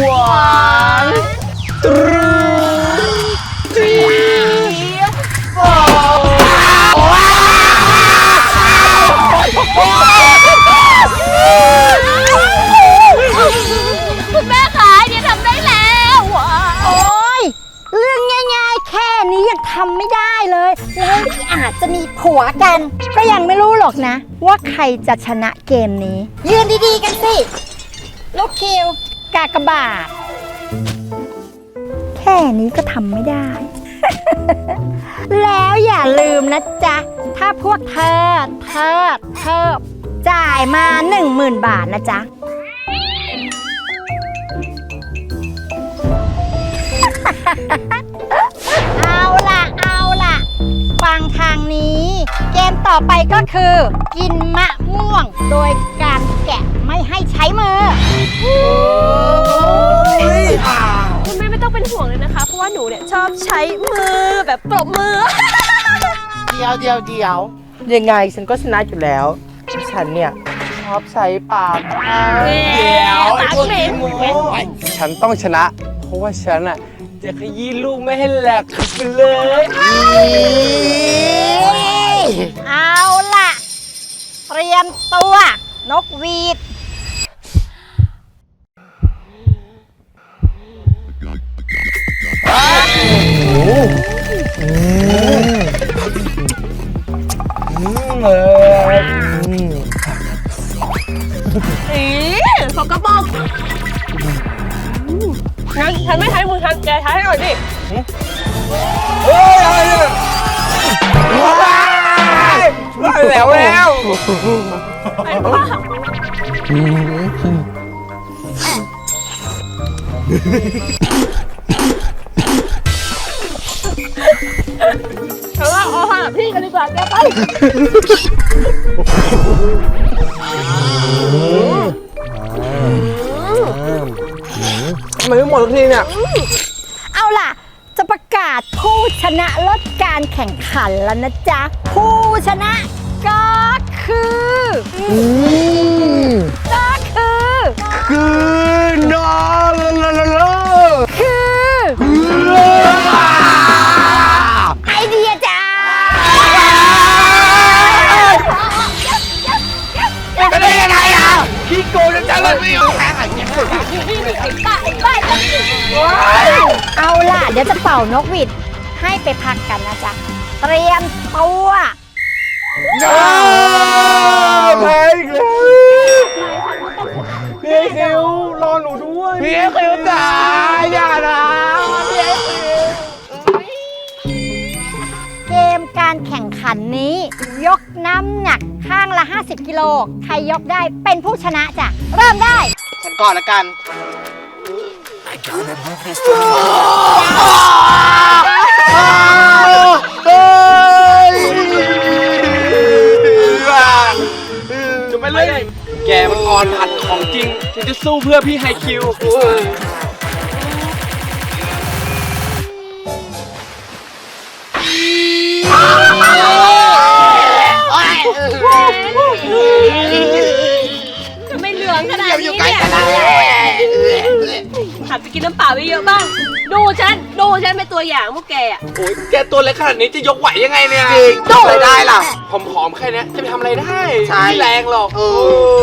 หวานตรูทรีโฟคุณแม่คะเดียทำได้แล้วว้าวโอ้ยเรื่องง่ายๆ แค่นี้ยังทำไม่ได้เลยแล้วที่อาจจะมีผัวกัน ก็ยังไม่รู้หรอกนะ ว่าใครจะชนะเกมนี้ ยืนดีๆกันสิ ลูกคิว กากบาท แค่นี้ก็ทำไม่ได้ แล้วอย่าลืมนะจ๊ะ ถ้าพวกเธอ เธอ เธอ จ่ายมา10,000บาทนะจ๊ะ เอาล่ะ เอาล่ะ ฟังทางนี้ เกมต่อไปก็คือ กินมะม่วงโดย การแกะไม่ให้ใช้มือคุณแม่ไม่ต้องเป็นห่วงเลยนะคะ เพราะว่าหนูเนี่ยชอบใช้มือแบบปรบมือ เดียวเดียวเดียวยังไงฉันก็ชนะอยู่แล้ว ฉันเนี่ยชอบใช้ปากเดี๋ยวไอ้พวกขี้โม้ฉันต้องชนะ เพราะว่าฉันอะจะขยี้ลูกไม่ให้แหลกไปเลย เอาล่ะ เตรียมตัว นกหวีดเอออีสกปรกงั้นฉันไม่ใช้มือฉันแกใช้ให้หน่อยดิเฮ้ยอะไรเนี่ยว้ายแล้วแล้ว ไอ้บ้าฉันว่าเอาหาพี่กันดีกว่าแกไปทำไมไม่หมดทุกทีเนี่ย เอาล่ะ จะประกาศผู้ชนะเลิศการแข่งขันแล้วนะจ๊ะ ผู้ชนะ คืออก็คือคือนองลลลคือไอเดียจ้าเป็นได้ยังไงอะพี่โกงจะเลยไม่ออกเอาล่ะ เดี๋ยวจะเป่านกหวีดให้ไปพักกันนะจ๊ะ เตรียมตัว น้าแพ้อีกแล้วพี่คิวรอหนูด้วยพี่คิวจ๋าอย่านะพี่คิวเกมการแข่งขันนี้ ยกน้ำหนักข้างละ 50 กิโล ใครยกได้เป็นผู้ชนะจ้ะ เริ่มได้ ฉันก่อนละกัน แกมันอ่อนหัดของจริงฉันจะสู้เพื่อพี่ไฮคิว จะไม่เหลืองขนาดนี้เนี่ย หัดไปกินน้ำเปล่าเยอะๆบ้าง ดูฉัน ดูฉันเป็นตัวอย่างพวกแกอะโอ้ยแกตัวเล็กขนาดนี้จะยกไหวยังไงเนี่ยจริงทำอะไรได้ล่ะ ผอมๆแค่เนี้ยจะไปทำอะไรได้ใช่ ไม่แรงหรอกเออ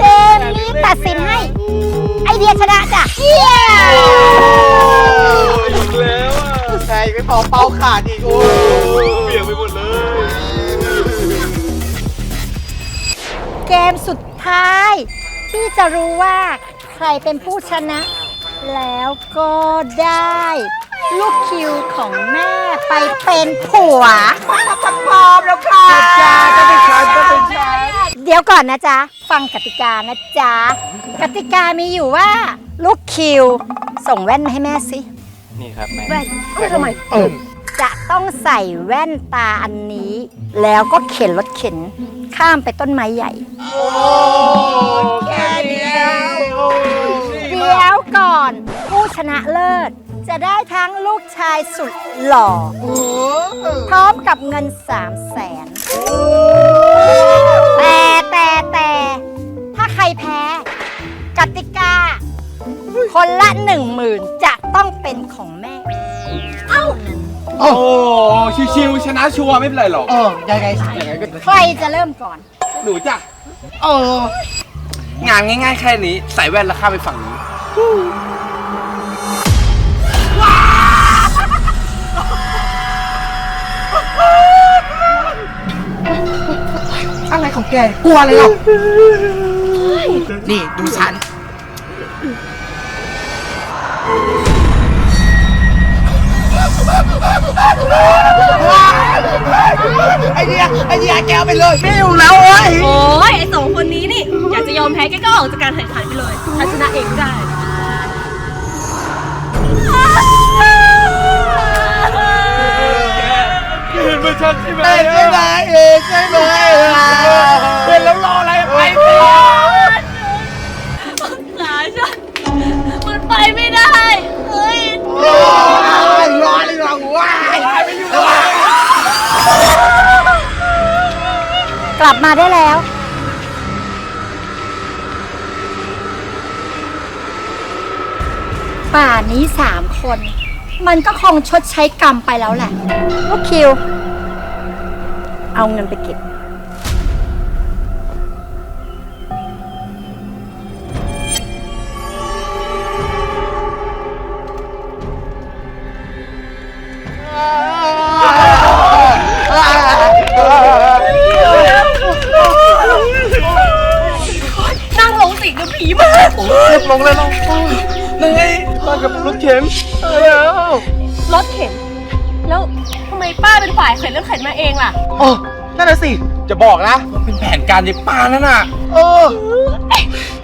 เกมนี้ตัดสินให้ ไอเดียชนะจ้ะเย้อีกแล้วอะใช่ไม่พอเป้าขาดอีกโอ้เบี่ยงไปหมด เลยเกมสุดท้าย ที่จะรู้ว่าใครเป็นผู้ชนะ แล้วก็ได้ ลูกคิวของแม่ไปเป็นผัวพร้อมแล้วค่ะจ้าก็เป็นฉันก็เป็นฉันเดี๋ยวก่อนนะจ๊ะ ฟังกติกานะจ๊ะ กติกามีอยู่ว่า ลูกคิว ส่งแว่นมาให้แม่สิ นี่ครับแม่ แว่นเฮ้ยทำไม จะต้องใส่แว่นตาอันนี้ แล้วก็เข็นรถเข็น ข้ามไปต้นไม้ใหญ่โอ้แค่นี้โเดี๋ยวก่อน ผู้ชนะเลิศ จะได้ทั้งลูกชายสุดหล่อ พร้อมกับเงินสามแสนแต่แต่แต่ถ้าใครแพ้ กติกา คนละหนึ่งหมื่นจะต้องเป็นของแม่ เอ้า โอ้โอ้ชิวๆชนะชัวร์ไม่เป็นไรหรอกเออยังไงยังไงก็ใครจะเริ่มก่อน หนูจ้ะเอองานง่ายๆแค่นี้ใส่แว่นแล้วข้ามไปฝั่งนี้อะไรของแกกลัวอะไรหรอนี่ดูฉัน ไอเดียไอเดียแกเอาไปเลยไม่อยู่แล้วเว้ยโอ้ยไอสองคนนี้นี่ อยากจะยอมแพ้แกก็ออกจากการแข่งขันไปเลยฉันชนะเองก็ได้เห็นมาชัดใช่ไหมใช่ไหมเองใช่ไหมเห็นแล้วรออะไรไปสิหลานฉันมันไปไม่ได้เฮ้ย ร้อนเลยหรอว้าย กลับมาได้แล้ว ป่านี้สามคน มันก็คงชดใช้กรรมไปแล้วแหละลูกคิว เอาเงินไปเก็บ เรียบลงแล้วลงนั่งไงมากับรถเข็นแล้วรถเข็น แล้วทำไมป้าเป็นฝ่ายเข็นรถเข็นมาเองล่ะ โอ้นั่นน่ะสิจะบอกนะมันเป็นแผนการยิป้านั่นน่ะเออ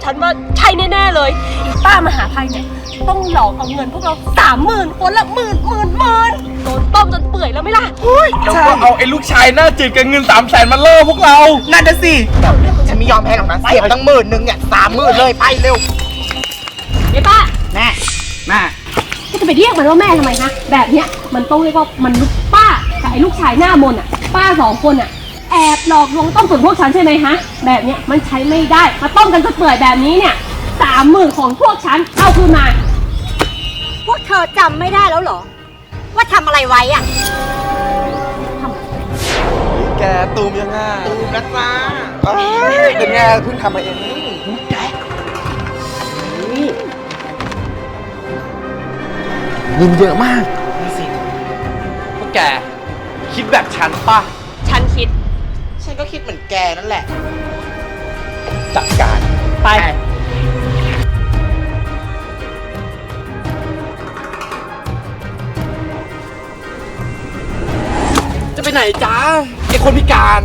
ฉันว่าใช่แน่ๆเลยอีป้ามหาภัยเนี่ยต้องหลอกเอาเงินพวกเราสามหมื่นคนละหมื่นหมื่นหมื่นโดนต้มจนเปื่อยแล้วไม่ล่ะแล้วก็เอาไอ้ลูกชายหน้าจืดกับเงินสามแสนมาล่อพวกเรา นั่นน่ะสิ ฉันไม่ยอมแพ้หรอกนะเสียตั้งหมื่นหนึ่งเนี่ยสามหมื่นเลยไปเร็ว ไอ้ป้าแม่แม่ก็จะไปเรียกมันว่าแม่ทำไมคะแบบเนี้ยมันต้องเรียกว่ามันลูกป้ากับไอ้ลูกชายหน้ามนต์อะ ป้าสองคนอะ แอบหลอกลวงต้มตุ๋นพวกฉันใช่ไหมฮะแบบเนี้ยมันใช้ไม่ได้มาต้มกันจนเปื่อยแบบนี้เนี่ยสามหมื่นของพวกฉันเอาคืนมาพวกเธอจำไม่ได้แล้วเหรอ ว่าทำอะไรไว้อะแกตูมยังไงตูมนะจ้าเป็นไงเพิ่งทำมาเอง เงินเยอะมาก นี่สิพวกแก คิดแบบฉันป่ะ ฉันคิด ฉันก็คิดเหมือนแกนั่นแหละ จัดการ ไป จะไปไหนจ้าไอคนพิการ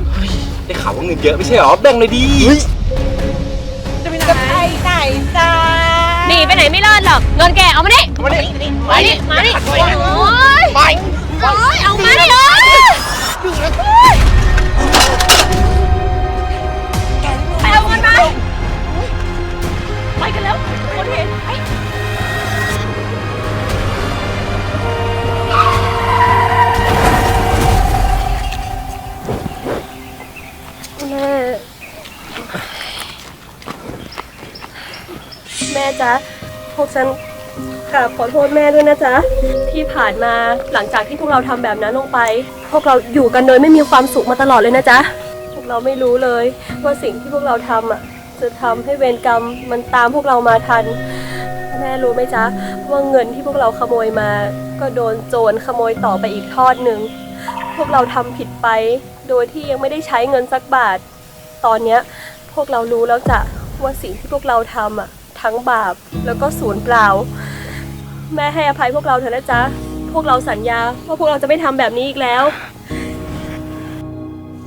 ได้ข่าวว่าเงินเยอะไม่ใช่หรอ แบ่งเลยดี จะไปไหนไปไหนจ้าห นีไปไหนไม่รอดหรอกเงินแกเอามาดิมาดิมาดิมาดิโอ้ยไปโอ้ยเอามาดิเลยไปเอาเงินมาไปกันแล้วคนเห็นไปแม่แม่จ๊ะ พวกฉันกราบขอโทษแม่ด้วยนะจ๊ะ ที่ผ่านมาหลังจากที่พวกเราทำแบบนั้นลงไป พวกเราอยู่กันโดยไม่มีความสุขมาตลอดเลยนะจ๊ะ พวกเราไม่รู้เลยว่าสิ่งที่พวกเราทำอะจะทำให้เวรกรรมมันตามพวกเรามาทัน แม่รู้ไหมจ๊ะ ว่าเงินที่พวกเราขโมยมา ก็โดนโจรขโมยต่อไปอีกทอดหนึ่ง พวกเราทำผิดไป โดยที่ยังไม่ได้ใช้เงินสักบาท ตอนเนี้ยพวกเรารู้แล้วจ้ะว่าสิ่งที่พวกเราทำอะ ทั้งบาปแล้วก็สูญเปล่า แม่ให้อภัยพวกเราเถอะนะจ๊ะ พวกเราสัญญาว่าพวกเราจะไม่ทำแบบนี้อีกแล้ว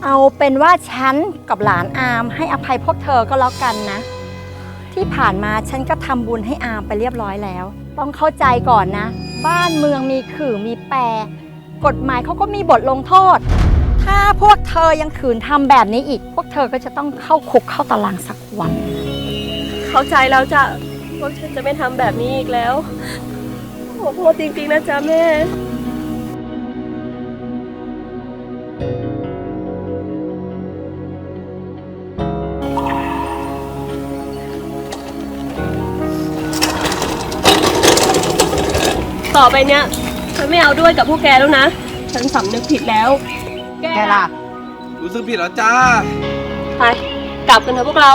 เอาเป็นว่าฉันกับหลานอามให้อภัยพวกเธอก็แล้วกันนะ ที่ผ่านมาฉันก็ทำบุญให้อามไปเรียบร้อยแล้ว ต้องเข้าใจก่อนนะ บ้านเมืองมีขื่อมีแปร กฎหมายเขาก็มีบทลงโทษ ถ้าพวกเธอยังขืนทำแบบนี้อีก พวกเธอก็จะต้องเข้าคุกเข้าตารางสักวัน เข้าใจแล้วจ้ะว่าฉันจะไม่ทำแบบนี้อีกแล้วขอโทษจริงๆนะจ๊ะแม่ต่อไปเนี้ยฉันไม่เอาด้วยกับพวกแกแล้วนะ ฉันสำนึกผิดแล้ว แกแกล่ะ รู้สึกผิดแล้วจ้า ไป กลับกันเถอะพวกเรา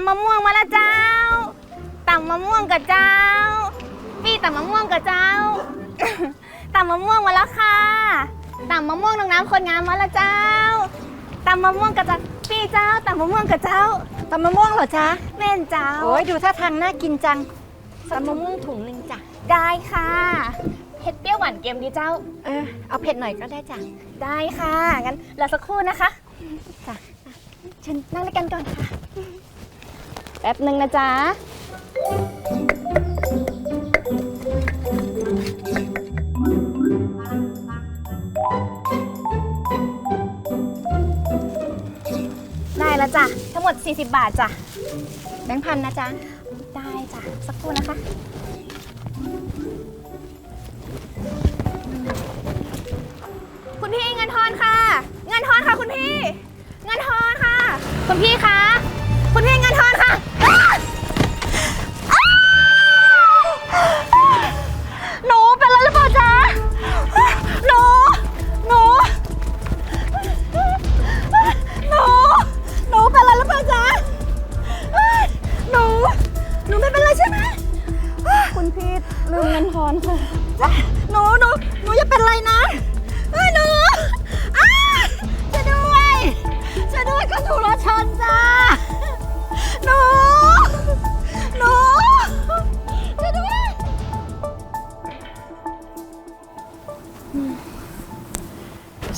ำมะม่วงมาแล้วเจ้าตำมะม่วงกับเจ้า พี่ตำมะม่วงกับเจ้าตำมะม่วงมาแล้วค่ะตำมะม่วงน้องน้ำคนงามมาแล้วเจ้าตำมะม่วงกับเจ้าพี่เจ้าตำมะม่วงกับเจ้าตำมะม่วงเหรอจ๊ะแม่นเจ้า โอ้ยดูท่าทางน่ากินจังตำมะม่วงถุงหนึ่งจ้ะได้ค่ะเผ็ดเปรี้ยวหวานเค็มดีเจ้า เออเอาเผ็ดหน่อยก็ได้จ้ะได้ค่ะงั้นรอสักครู่นะคะจ้ะเชิญนั่งด้วยกันก่อนค่ะ แป๊บหนึ่งนะจ๊ะ ได้แล้วจ้ะ ทั้งหมด 40 บาทจ้ะ แบงค์พันนะจ๊ะ ได้จ้ะ สักครู่นะคะ คุณพี่เงินทอนค่ะ เงินทอนค่ะคุณพี่ เงินทอนค่ะ คุณพี่คะ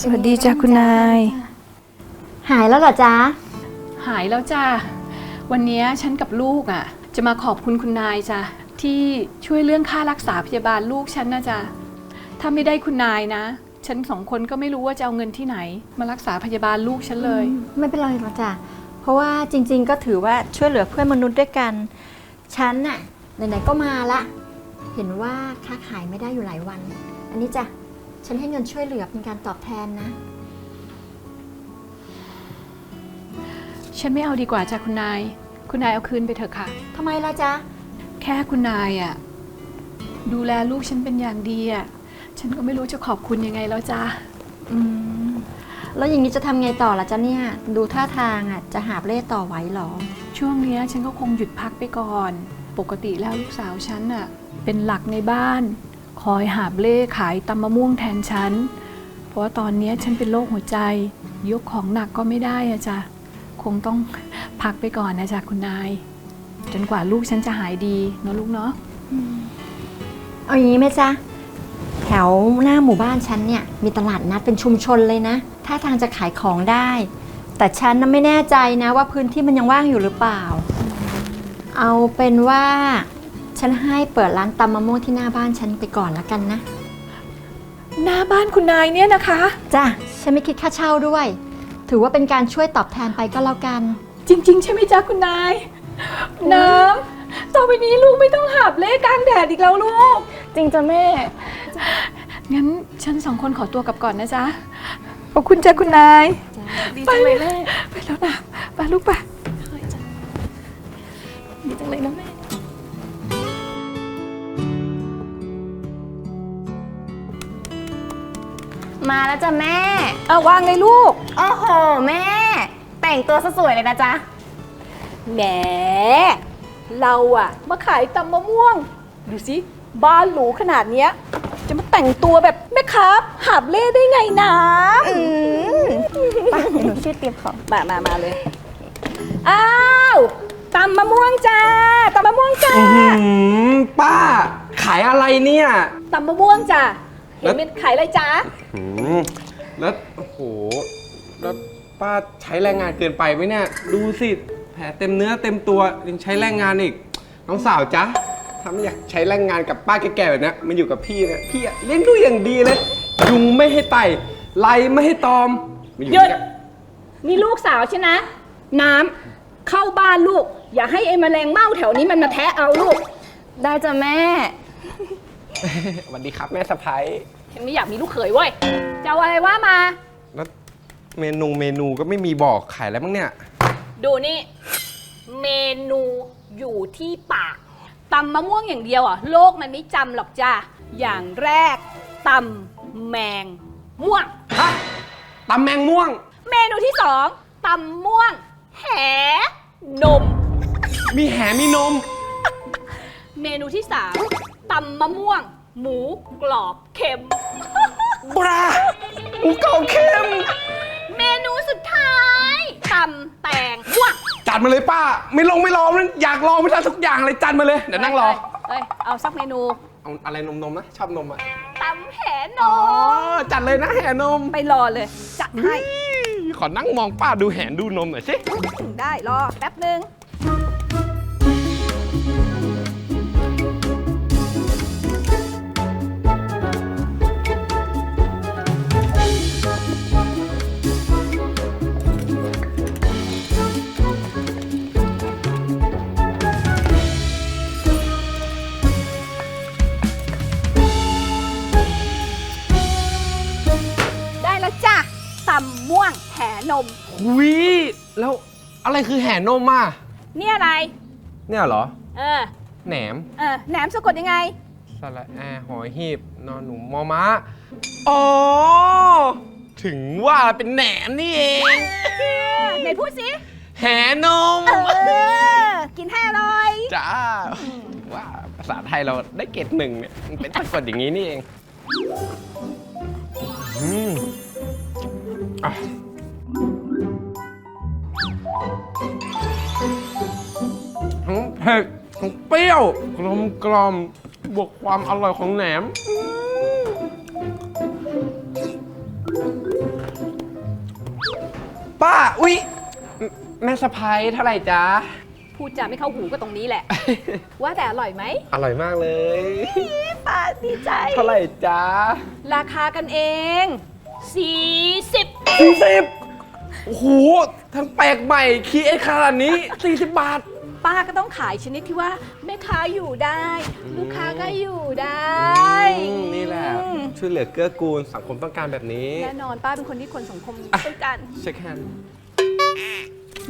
สวัสดีจ้ะคุณนาย หายแล้วเหรอจ๊ะ หายแล้วจ้ะวันนี้ฉันกับลูกอะ จะมาขอบคุณคุณนายจ้ะที่ช่วยเรื่องค่ารักษาพยาบาลลูกฉันนะจ๊ะถ้าไม่ได้คุณนายนะ ฉันสองคนก็ไม่รู้ว่าจะเอาเงินที่ไหน มารักษาพยาบาลลูกฉันเลย ไม่เป็นไรหรอกจ้ะเพราะว่าจริง ๆ ก็ถือว่าช่วยเหลือเพื่อนมนุษย์ด้วยกัน ฉันน่ะไหนๆก็มาละ เห็นว่าค้าขายไม่ได้อยู่หลายวัน อันนี้จ้ะ ฉันให้เงินช่วยเหลือเป็นการตอบแทนนะ ฉันไม่เอาดีกว่าจ้ะคุณนาย คุณนายเอาคืนไปเถอะค่ะ ทำไมล่ะจ๊ะ แค่คุณนายอะดูแลลูกฉันเป็นอย่างดีอะฉันก็ไม่รู้จะขอบคุณยังไงแล้วจ้ะอืม แล้วอย่างนี้จะทำไงต่อล่ะจ๊ะเนี่ย ดูท่าทางอะจะหาบเล่ต่อไหวเหรอ ช่วงเนี้ยฉันก็คงหยุดพักไปก่อน ปกติแล้วลูกสาวฉันน่ะเป็นหลักในบ้าน คอยหาบเล่ขายตำมะม่วงแทนฉัน เพราะว่าตอนนี้ฉันเป็นโรคหัวใจ ยกของหนักก็ไม่ได้อะจ้ะคงต้องพักไปก่อนนะจ๊ะคุณนาย จนกว่าลูกฉันจะหายดีเนอะลูกเนาะเอาอย่างนี้ไหมจ๊ะ แถวหน้าหมู่บ้านฉันเนี่ย มีตลาดนัดเป็นชุมชนเลยนะ ถ้าทางจะขายของได้ แต่ฉันน่ะไม่แน่ใจนะว่าพื้นที่มันยังว่างอยู่หรือเปล่า เอาเป็นว่า ฉันให้เปิดร้านตำมะม่วงที่หน้าบ้านฉันไปก่อนแล้วกันนะ หน้าบ้านคุณนายเนี่ยนะคะ จ้ะ ฉันไม่คิดค่าเช่าด้วย ถือว่าเป็นการช่วยตอบแทนไปก็แล้วกัน จริง ๆ ใช่ไหมจ๊ะคุณนาย น้ำต่อไปนี้ลูกไม่ต้องหาบเล่กลางแดดอีกแล้วลูก จริงจ้ะแม่ งั้นฉันสองคนขอตัวกลับก่อนนะจ๊ะ ขอบคุณจ้ะคุณนาย ดีจังเลยแม่ ไปแล้วนะไปลูกไปดีจังเลยนะแม่ มาแล้วจ้ะแม่ เอาวางเลยลูก โอ้โห แม่ แต่งตัวซะสวยเลยนะจ๊ะ แหม เราอะมาขายตำมะม่วง ดูสิ บ้านหรูขนาดเนี้ย จะมาแต่งตัวแบบแม่ค้าหาบเล่ได้ไงนะอืมไป้าเดี๋ยวหนูช่วยเตรียมของ มามามาเลย อ้าวตำมะม่วงจ้าตำมะม่วงจ้า อื้อหือป้า ขายอะไรเนี่ย ตำมะม่วงจ้า เห็นเป็นขายอะไรจ้าอืมแล้วโอ้โหแล้วป้าใช้แรงงานเกินไปไหมเนี่ย ดูสิแผลเต็มเนื้อเต็มตัวยังใช้แรงงานอีก น้องสาวจ๊ะถ้าไม่อยากใช้แรงงานกับป้าแก่ๆแบบเนี้ยมันอยู่กับพี่เนี่ยพี่อะเลี้ยงดูอย่างดีเลยยุงไม่ให้ไต่ไล่ไม่ให้ตอมมาอหยุดกับ นี่ลูกสาวใช่นะ น้ำเข้าบ้านลูก อย่าให้ไอ้แมลงเม่าแถวนี้มันมาแทะเอาลูก ได้จ้ะแม่ สวัสดีครับแม่สะพ้ายฉันไม่อยากมีลูกเขยเว้ยจะเอาอะไรว่ามา แล้วเมนูเมนูก็ไม่มีบอกขายอะไรบ้างเนี่ย ดูนี่ เมนูอยู่ที่ปากตำมะม่วงอย่างเดียวอะ โลกมันไม่จำหรอกจ้าอย่างแรกตำแมงม่วง ฮะตำแมงม่วง เมนูที่สองตำม่วง แหนม มีแหมีนม เมนูที่สาม ตำมะม่วง หมูกรอบเค็ม บราหมูเก่าเค็มเมนูสุดท้ายตำแตงม่วงจัดมาเลยป้า ไม่ลงไม่รอมันอยากลองไม่ได้ทุกอย่างเลยจัดมาเลยเดี๋ยวนั่งรอเอ้ยเอาสักเมนูเอาอะไรนมๆนะชอบนมอะตำแหนอ๋อมจัดเลยนะแหนมไปรอเลยจัดให้ขอนั่งมองป้าดูแหนดูนมหน่อยสิได้รอแป๊บหนึ่ง นม วิแล้วอะไรคือแหนมอะเนี่ยอะไร เนี่ยเหรอ เออ แหนมเออ แหนมสะกดยังไง สระแอหอยหีบนอนหนูมอม้าอ๋อ ถึงว่าเป็นแหนมนี่เอง ไหนพูดสิ แหนม เออ กินให้อร่อย จ้าว่าภาษาไทยเราได้เกรดหนึ่งเนี่ยมันเป็นสะกดอย่างนี้นี่เองอืมอะ เผ็ดทั้งเปรี้ยวกลมกลอมบวกความอร่อยของแหนมอืมป้า อุ๊ย แม่สะพ้ายเท่าไหร่จ๊ะ พูดจาไม่เข้าหูก็ตรงนี้แหละ ว่าแต่อร่อยไหม อร่อยมากเลย ป้าดีใจ เท่าไหร่จ๊ะ ราคากันเอง 40สี่สิบโอ้โห ทั้งแปลกใหม่คีเอขนาดนี้ 40 บาท ป้าก็ต้องขายชนิดที่ว่าแม่ค้าอยู่ได้ ลูกค้าก็อยู่ได้อืมนี่แหละอืมช่วยเหลือเกื้อกูลสังคมต้องการแบบนี้ แน่นอนป้าเป็นคนที่คนสังคมต้องการ เช็คแฮนด์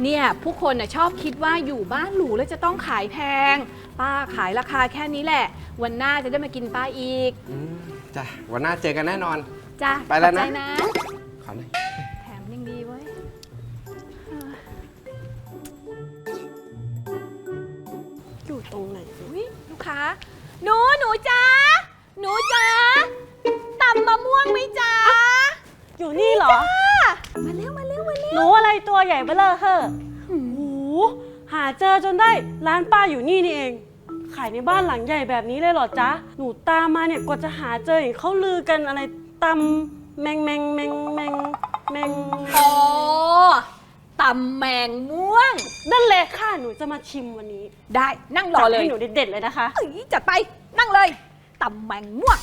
เนี่ยผู้คนน่ะชอบคิดว่าอยู่บ้านหรูแล้วจะต้องขายแพง ป้าขายราคาแค่นี้แหละ วันหน้าจะได้มากินป้าอีกจ้ะวันหน้าเจอกันแน่นอน จ้ะไปแล้วนะ ขอบใจนะขอหน่อย ยลูกค้าหนูหนูจ้าหนูจ้าตำมะม่วงไหมจ้าอยู่นี่เหรอมาเร็วมาเร็วมาเร็วหนูอะไรตัวใหญ่เบ้อเลอเฮ้อโอ้โหหาเจอจนได้ร้านป้าอยู่นี่นี่เอง ขายในบ้านหลังใหญ่แบบนี้เลยเหรอจ๊ะ หนูตามมาเนี่ยกว่าจะหาเจอเห็นเขาลือกันอะไรตำแมงแมงแมงแมงแมง อ๋อ ตำแมงม่วง นั่นเลยค่ะ หนูจะมาชิมวันนี้ได้นั่งรอเลยจัดให้หนูเด็ดๆเลยนะคะ เอ้ยจัดไปนั่งเลยตำแมงม่วง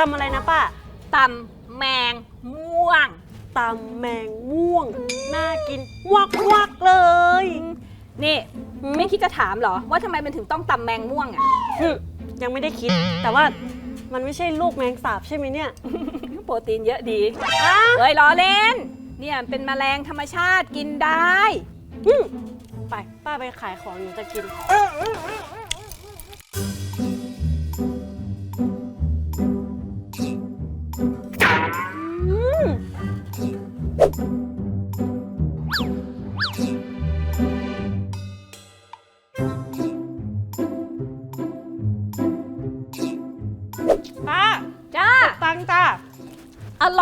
ตำอะไรนะป้าตำแมงม่วง ตำแมงม่วง น่ากินวักวักๆเลย นี่หืมไม่คิดจะถามเหรอ ว่าทำไมมันถึงต้องตำแมงม่วงอะ หึยังไม่ได้คิด แต่ว่ามันไม่ใช่ลูกแมงสาบใช่ไหมเนี่ย โปรตีนเยอะดีอ้าเฮ้ยล้อเล่น เนี่ยเป็นแมลงธรรมชาติกินได้อืมไป ป้าไปขายของหนูจะกิน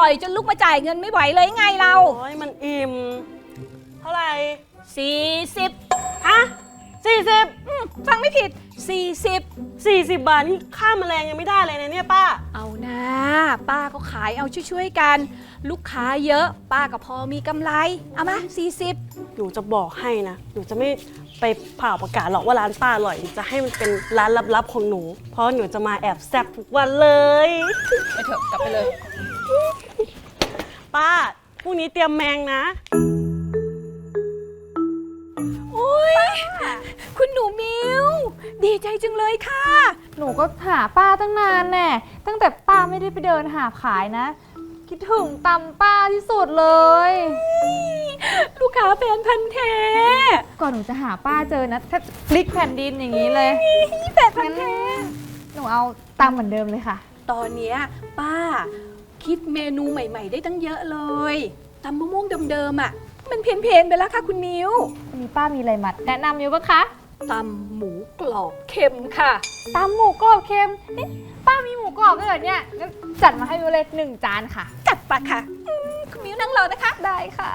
อร่อยจนลุกมาจ่ายเงินไม่ไหวเลยไงเรา โอ้ยมันอิ่ม เท่าไหร่40อะสี่สิบอืมฟังไม่ผิด 40 สี่สิบบาทนี่ค่าแมลงยังไม่ได้เลยนะเนี่ยป้า เอานะป้าก็ขายเอาช่วยๆกัน ลูกค้าเยอะ ป้าก็พอมีกำไร เอามา 40 หนูจะบอกให้นะ หนูจะไม่ไปเผ่าประกาศหรอกว่าร้านป้าอร่อย หนูจะให้มันเป็นร้านลับๆของหนู เพราะหนูจะมาแอบแซบทุกวันเลย ไปเถอะกลับไปเลย ป้าพรุ่งนี้เตรียมแมงนะคุณหนูมิว ดีใจจังเลยค่ะ หนูก็หาป้าตั้งนานแน่ ตั้งแต่ป้าไม่ได้ไปเดินหาขายนะ คิดถึงตำป้าที่สุดเลย ลูกค้าแฟนพันธ์แท้ก่อนหนูจะหาป้าเจอนะ ถ้าพลิกแผ่นดินอย่างนี้เลย แฟนพันธ์แท้ หนูเอาตำเหมือนเดิมเลยค่ะ ตอนเนี้ยป้า คิดเมนูใหม่ ๆ ได้ตั้งเยอะเลยตำมะม่วงเดิมๆอะ มันเพี้ยนๆไปแล้วค่ะคุณมิววันนี้ป้ามีอะไรมาแนะนำอยู่ปะคะตำหมูกรอบเค็มค่ะ ตำหมูกรอบเค็มเอ๊ะป้ามีหมูกรอบด้วยเหรอเนี่ยงั้นจัดมาให้วิวเลยหนึ่งจานค่ะ จัดปะค่ะอืมคุณมิวนั่งรอนะคะ ได้ค่ะ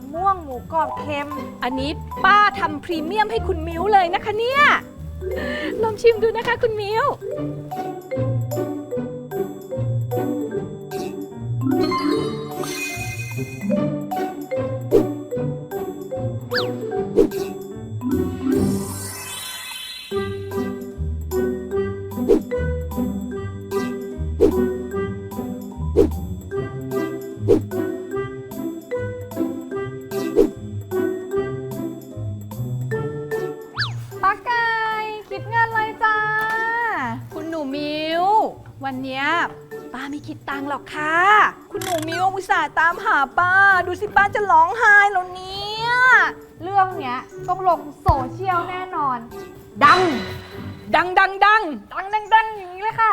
ำม่วงหมูกรอบเค็ม อันนี้ป้าทำพรีเมียมให้คุณมิ้วเลยนะคะเนี่ย ลองชิมดูนะคะคุณมิ้ว วันเนี้ยป้าไม่คิดตังค์หรอกค่ะ คุณหนูมิวอุตส่าห์ตามหาป้า ดูสิป้าจะร้องไห้แล้วเนี่ย เรื่องเนี้ยต้องลงโซเชียลแน่นอน ดัง ดังดังดังดังดังดังอย่างนี้เลยค่ะ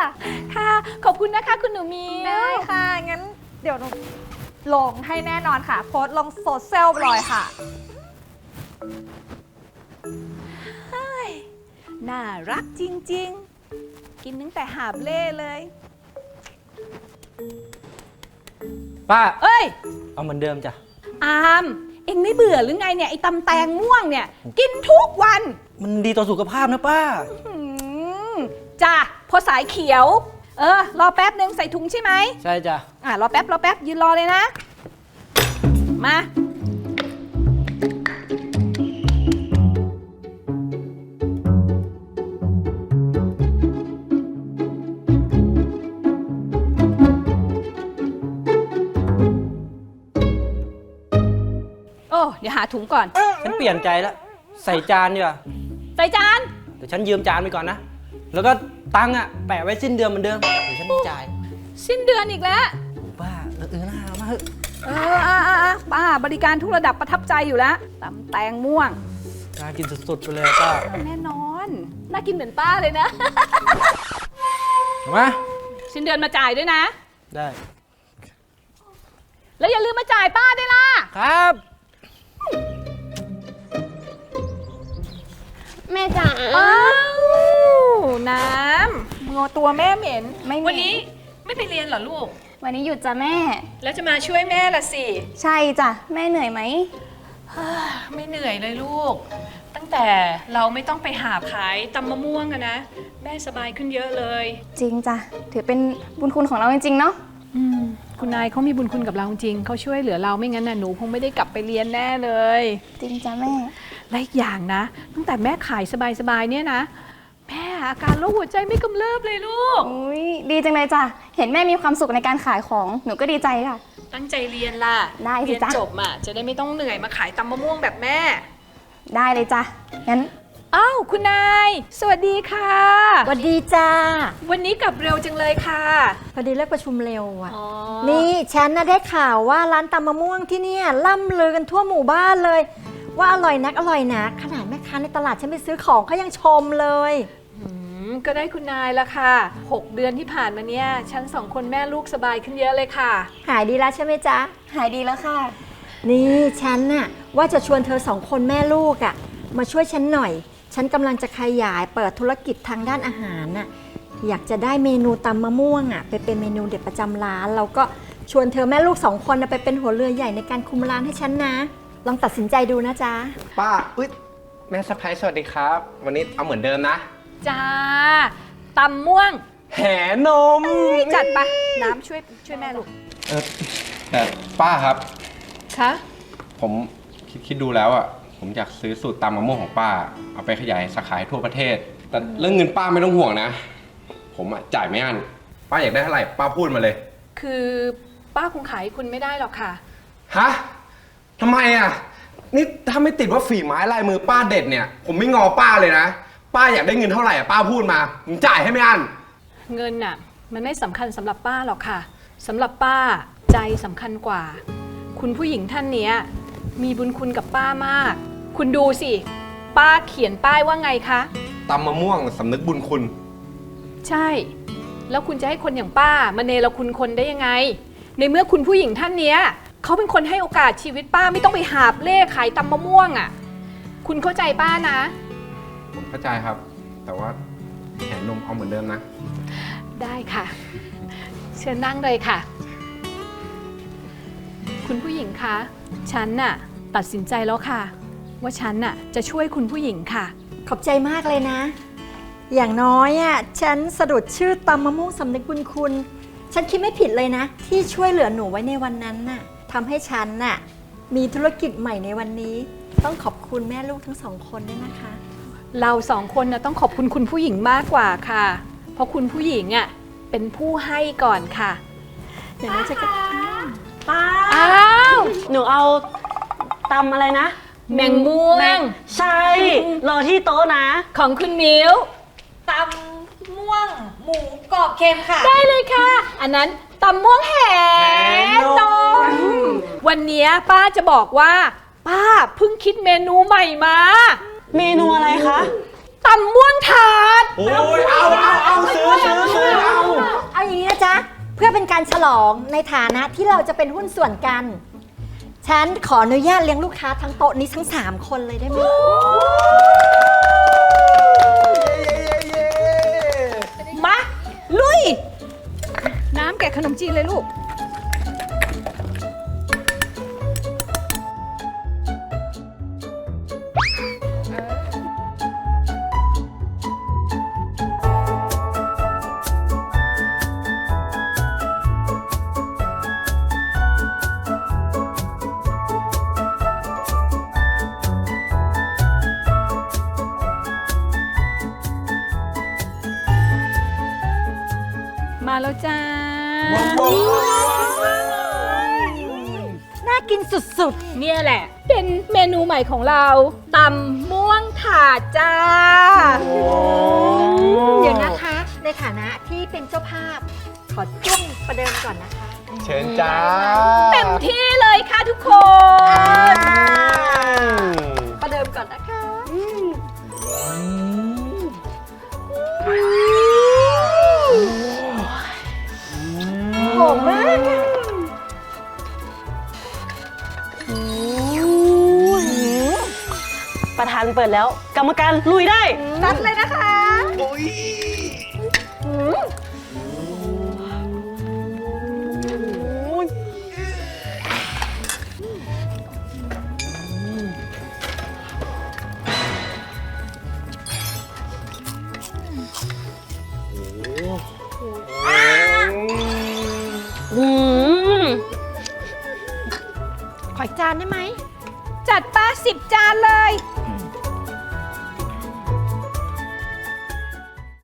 ค่ะ ขอบคุณนะคะคุณหนูมิวได้ค่ะ งั้นเดี๋ยวหนูลงให้แน่นอนค่ะ โพสต์ลงโซเชียลเลยค่ะ น่ารักจริง ๆ กินตั้งแต่หาบเล่เลย ป้า เอ้ย เอาเหมือนเดิมจ้ะ อาม เอ็งไม่เบื่อหรือไงเนี่ยไอ้ตำแตงม่วงเนี่ย กินทุกวันมันดีต่อสุขภาพนะป้าหืมจ้ะพอสายเขียว เออ รอแป๊บนึงใส่ถุงใช่ไหม ใช่จ้ะ อะ รอแป๊บ รอแป๊บ ยืนรอเลยนะ มาาถุงก่อน ฉันเปลี่ยนใจแล้ว ใส่จานดีกว่าใส่จาน เดี๋ยวฉันยืมจานไปก่อนนะ แล้วก็ตังค์อะแปะไว้สิ้นเดือนเหมือนเดิม เดี๋ยวฉันจ่ายสิ้นเดือนอีกแล้วป้าเออเออหน้ามาเถอะเอออะอะอะป้าบริการทุกระดับประทับใจอยู่แล้วตำแตงม่วง น่ากินสุดๆไปเลยป้าแน่นอนน่ากินเหมือนป้าเลยนะ เอามาสิ้นเดือนมาจ่ายด้วยนะ ได้ แล้วอย่าลืมมาจ่ายป้าด้วยล่ะ ครับ แม่จ๋าอ้าวน้ำงอตัวแม่เหม็น ไม่เหม็น วันนี้ไม่ไปเรียนเหรอลูก วันนี้หยุดจ้ะแม่ แล้วจะมาช่วยแม่ละสิ ใช่จ้ะแม่เหนื่อยไหม ไม่เหนื่อยเลยลูก ตั้งแต่เราไม่ต้องไปหาขายตำมะม่วงอะนะ แม่สบายขึ้นเยอะเลย จริงจ้ะถือเป็นบุญคุณของเราจริงๆเนาะอืมคุณนายเขามีบุญคุณกับเราจริงเขาช่วยเหลือเราไม่งั้นน่ะหนูคงไม่ได้กลับไปเรียนแน่เลย จริงจ้ะแม่ และอีกอย่างนะ ตั้งแต่แม่ขายสบายๆเนี่ยนะ แม่อาการโรคหัวใจไม่กำเริบเลยลูก อุ้ยดีจังเลยจ้ะ เห็นแม่มีความสุขในการขายของ หนูก็ดีใจค่ะ ตั้งใจเรียนล่ะได้สิเรียนจ๊ะ จบอะจะได้ไม่ต้องเหนื่อยมาขายตำมะม่วงแบบแม่ ได้เลยจ้ะ งั้น อ้าวคุณนาย สวัสดีค่ะ สวัสดีจ้า วันนี้กลับเร็วจังเลยค่ะพอดีเลิกประชุมเร็วอะอ๋อนี่ฉันน่ะได้ข่าวว่าร้านตำมะม่วงที่เนี่ยล่ำลือกันทั่วหมู่บ้านเลย ว่าอร่อยนักอร่อยนักขนาดแม่ค้าในตลาดฉันไปซื้อของเขายังชมเลย อืมก็ได้คุณนายละค่ะ 6 เดือนที่ผ่านมาเนี่ยฉันสองคนแม่ลูกสบายขึ้นเยอะเลยค่ะ หายดีแล้วใช่ไหมจ๊ะ หายดีแล้วค่ะ นี่ฉันน่ะว่าจะชวนเธอสองคนแม่ลูกอะ่ะมาช่วยฉันหน่อย ฉันกำลังจะขยายเปิดธุรกิจทางด้านอาหารน่ะอยากจะได้เมนูตำมะม่วงอะ่ะไปเป็นเมนูเด็ดประจำร้านแล้วก็ชวนเธอแม่ลูกสองคนน่ะไปเป็นหัวเรือใหญ่ในการคุมร้านให้ฉันนะ ลองตัดสินใจดูนะจ๊ะ ป้าอุ๊ยแม่สะพ้ายสวัสดีครับ วันนี้เอาเหมือนเดิมนะ จ้าตำม่วงแหนมจัดไปน้ำช่วยช่วยแม่ลูกเออแต่ป้าครับ คะผมคิดคิดดูแล้วอะ ผมอยากซื้อสูตรตำมะม่วงของป้า เอาไปขยายสาขาให้ทั่วประเทศ แต่เรื่องเงินป้าไม่ต้องห่วงนะ ผมอะจ่ายไม่อั้นป้าอยากได้เท่าไหร่ป้าพูดมาเลย คือป้าคงขายให้คุณไม่ได้หรอกค่ะ ฮะ ทำไมอะ นี่ถ้าไม่ติดว่าฝีไม้ลายมือป้าเด็ดเนี่ย ผมไม่งอป้าเลยนะ ป้าอยากได้เงินเท่าไหร่อะป้าพูดมาผมจ่ายให้ไม่อั้น เงินน่ะ มันไม่สำคัญสำหรับป้าหรอกค่ะสำหรับป้าใจสำคัญกว่า คุณผู้หญิงท่านเนี้ยมีบุญคุณกับป้ามาก คุณดูสิ ป้าเขียนป้ายว่าไงคะ ตำมะม่วงสำนึกบุญคุณ ใช่ แล้วคุณจะให้คนอย่างป้ามาเนรคุณคนได้ยังไง ในเมื่อคุณผู้หญิงท่านเนี้ย เขาเป็นคนให้โอกาสชีวิตป้าไม่ต้องไปหาบเล่ขายตำมะม่วงอะ่ะ คุณเข้าใจป้านะ ผมเข้าใจครับ แต่ว่าแหนนมเอาเหมือนเดิมนะ ได้ค่ะ เชิญนั่งเลยค่ะ คุณผู้หญิงคะ ฉันน่ะ ตัดสินใจแล้วค่ะ ว่าฉันน่ะ จะช่วยคุณผู้หญิงค่ะ ขอบใจมากเลยนะ อย่างน้อยอะฉันสะดุดชื่อตำมะม่วงสำนึกบุญคุณ ฉันคิดไม่ผิดเลยนะ ที่ช่วยเหลือหนูไว้ในวันนั้นน่ะ ทำให้ฉันน่ะมีธุรกิจใหม่ในวันนี้ ต้องขอบคุณแม่ลูกทั้งสองคนด้วยนะคะ เราสองคนนะต้องขอบคุณคุณผู้หญิงมากกว่าค่ะ เพราะคุณผู้หญิงอะเป็นผู้ให้ก่อนค่ะเดี๋ยวนะจะก็ป้าอ้าวหนูเอาตำอะไรนะ แมงม่วงใช่รอที่โต๊ะนะ ของคุณมิวตำม่วง หมูกรอบเค็มค่ะ ได้เลยค่ะ อันนั้น ตำม่วงแหนมวันเนี้ยป้าจะบอกว่า ป้าเพิ่งคิดเมนูใหม่มาเมนูอะไรคะตำม่วงถาด โอ้ยเอาเอาเอาซื้อซื้อซื้อเอาเอาอย่างนี้นะจ๊ะ เพื่อเป็นการฉลองในฐานะที่เราจะเป็นหุ้นส่วนกัน ฉันขออนุญาตเลี้ยงลูกค้าทั้งโต๊ะนี้ทั้ง 3 คนเลยได้ไหม น้ำแกะขนมจีนเลยลูก ของเราตำม่วงถาดจ้าๆเดี๋ยวนะคะ ในฐานะที่เป็นเจ้าภาพ ขอจุ้งประเดิมก่อนนะคะ เชิญจ้า เต็มที่เลยค่ะทุกคนานเปิดแล้ว กรรมการลุยได้นัดเลยนะคะอืมขออีกจานได้ไหม จัดป้าสิบจานเลยโ